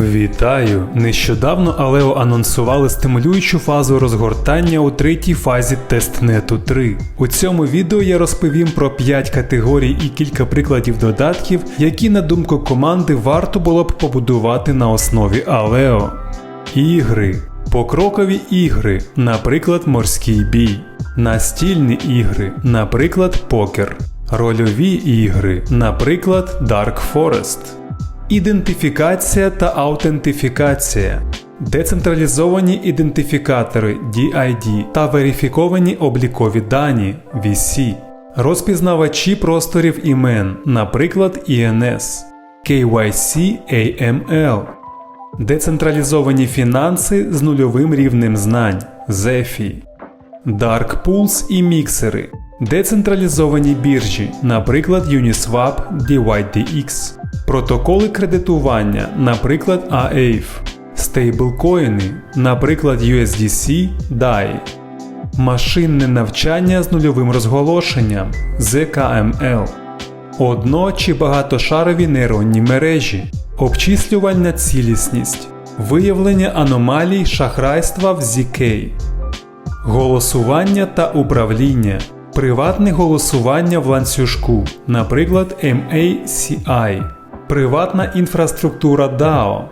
Вітаю! Нещодавно Aleo анонсували стимулюючу фазу розгортання у третій фазі тестнету 3. У цьому відео я розповім про 5 категорій і кілька прикладів додатків, які, на думку команди, варто було б побудувати на основі Aleo. Ігри. Покрокові ігри, наприклад, морський бій. Настільні ігри, наприклад, покер. Рольові ігри, наприклад, Dark Forest. Ідентифікація та аутентифікація. Децентралізовані ідентифікатори DID та верифіковані облікові дані VC. Розпізнавачі просторів імен, наприклад, INS. KYC AML. Децентралізовані фінанси з нульовим рівнем знань ZEFI. Dark Pools і міксери. Децентралізовані біржі, наприклад, Uniswap DYDX. Протоколи кредитування, наприклад, AAVE. Стейблкоїни, наприклад, USDC DAI. Машинне навчання з нульовим розголошенням ZKML. Одно чи багатошарові нейронні мережі, обчислювальна цілісність, виявлення аномалій шахрайства в ZK, голосування та управління, приватне голосування в ланцюжку, наприклад, MACI, приватна інфраструктура DAO.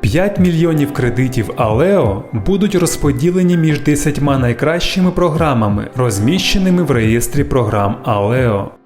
5 мільйонів кредитів Алео будуть розподілені між 10 найкращими програмами, розміщеними в реєстрі програм Aleo.